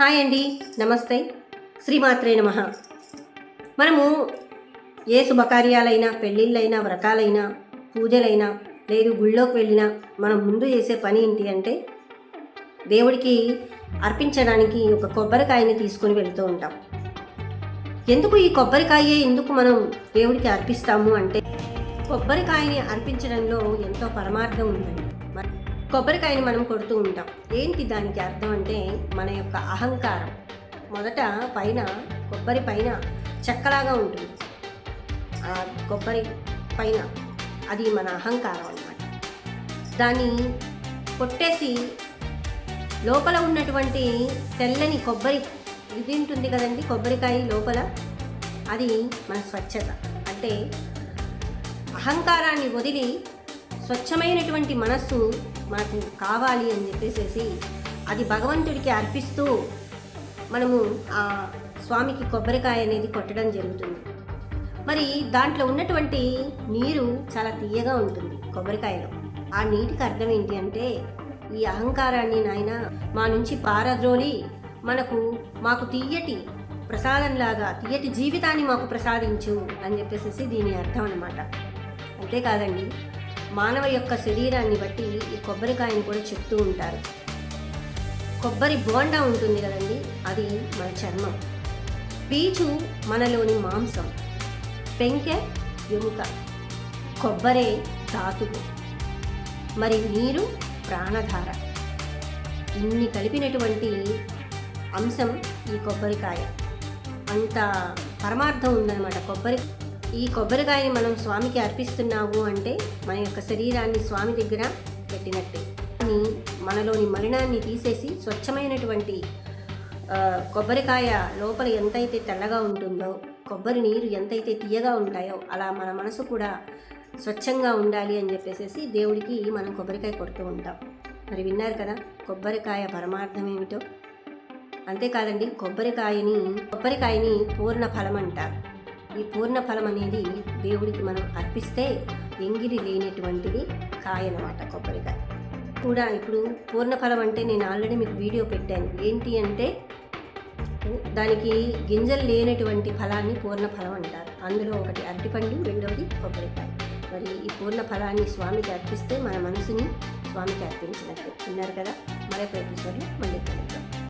Hi అండి నమస్తే. శ్రీమాత్రే నమ. మనము ఏ శుభకార్యాలైనా పెళ్ళిళ్ళైనా వ్రతాలైనా పూజలైనా లేదు గుళ్ళోకి వెళ్ళినా మనం ముందు చేసే పని ఏంటి అంటే దేవుడికి అర్పించడానికి ఒక కొబ్బరికాయని తీసుకొని వెళ్తూ ఉంటాం. ఎందుకు ఈ కొబ్బరికాయే ఎందుకు మనం దేవుడికి అర్పిస్తాము అంటే కొబ్బరికాయని అర్పించడంలో ఎంతో పరమార్థం ఉందండి. మరి కొబ్బరికాయని మనం కొడుతూ ఉంటాం. ఏంటి దానికి అర్థం అంటే మన యొక్క అహంకారం. మొదట పైన కొబ్బరి పైన చెక్కలాగా ఉంటుంది. ఆ కొబ్బరి పైన అది మన అహంకారం అనమాట దాన్ని కొట్టేసి లోపల ఉన్నటువంటి తెల్లని కొబ్బరి ఇది ఉంటుంది కదండి కొబ్బరికాయ లోపల? అది మన స్వచ్ఛత. అంటే అహంకారాన్ని వదిలి స్వచ్ఛమైనటువంటి మనస్సు మనకు కావాలి అని చెప్పేసేసి అది భగవంతుడికి అర్పిస్తూ మనము ఆ స్వామికి కొబ్బరికాయ అనేది కొట్టడం జరుగుతుంది. మరి దాంట్లో ఉన్నటువంటి నీరు చాలా తీయగా ఉంటుంది కొబ్బరికాయలో. ఆ నీటికి అర్థం ఏంటి అంటే ఈ అహంకారాన్ని నాయన మా నుంచి పారద్రోలి మనకు మాకు తీయటి ప్రసాదంలాగా తీయటి జీవితాన్ని మాకు ప్రసాదించు అని చెప్పేసి దీని అర్థం అనమాట అంతేకాదండి మానవ యొక్క శరీరాన్ని బట్టి ఈ కొబ్బరికాయని కూడా చెప్తూ ఉంటారు. కొబ్బరి బోండా ఉంటుంది కదండి అది మన చర్మం. పీచు మనలోని మాంసం. పెంకె ఎముక. కొబ్బరే ధాతువు. మరి నీరు ప్రాణధార. ఇన్ని కలిపినటువంటి అంశం ఈ కొబ్బరికాయ. అంత పరమార్థం ఉందన్నమాట. కొబ్బరి ఈ కొబ్బరికాయని మనం స్వామికి అర్పిస్తున్నాము అంటే మన యొక్క శరీరాన్ని స్వామి దగ్గర పెట్టినట్టే. కానీ మనలోని మలినాన్ని తీసేసి స్వచ్ఛమైనటువంటి కొబ్బరికాయ లోపల ఎంతైతే తెల్లగా ఉంటుందో కొబ్బరి నీరు ఎంతైతే తీయగా ఉంటాయో అలా మన మనసు కూడా స్వచ్ఛంగా ఉండాలి అని చెప్పేసి దేవుడికి మనం కొబ్బరికాయ కొడుతూ ఉంటాం. మరి విన్నారు కదా కొబ్బరికాయ పరమార్థం ఏమిటో? అంతేకాదండి కొబ్బరికాయని కొబ్బరికాయని పూర్ణ ఫలం అంటారు ఈ పూర్ణ ఫలం అనేది దేవుడికి మనం అర్పిస్తే ఎంగిరి లేనటువంటిది కాయ అన్నమాట కొబ్బరికాయ. కూడా ఇప్పుడు పూర్ణ ఫలం అంటే నేను ఆల్రెడీ మీకు వీడియో పెట్టాను. ఏంటి అంటే దానికి గింజలు లేనటువంటి ఫలాన్ని పూర్ణ ఫలం అంటారు. అందులో ఒకటి అరటిపండు రెండవది కొబ్బరికాయ. మరి ఈ పూర్ణ ఫలాన్ని స్వామికి అర్పిస్తే మన మనసుని స్వామికి అర్పించినట్టు. విన్నారు కదా? మరొక ఎపిసోడ్లో మళ్ళీ కలుగుతాం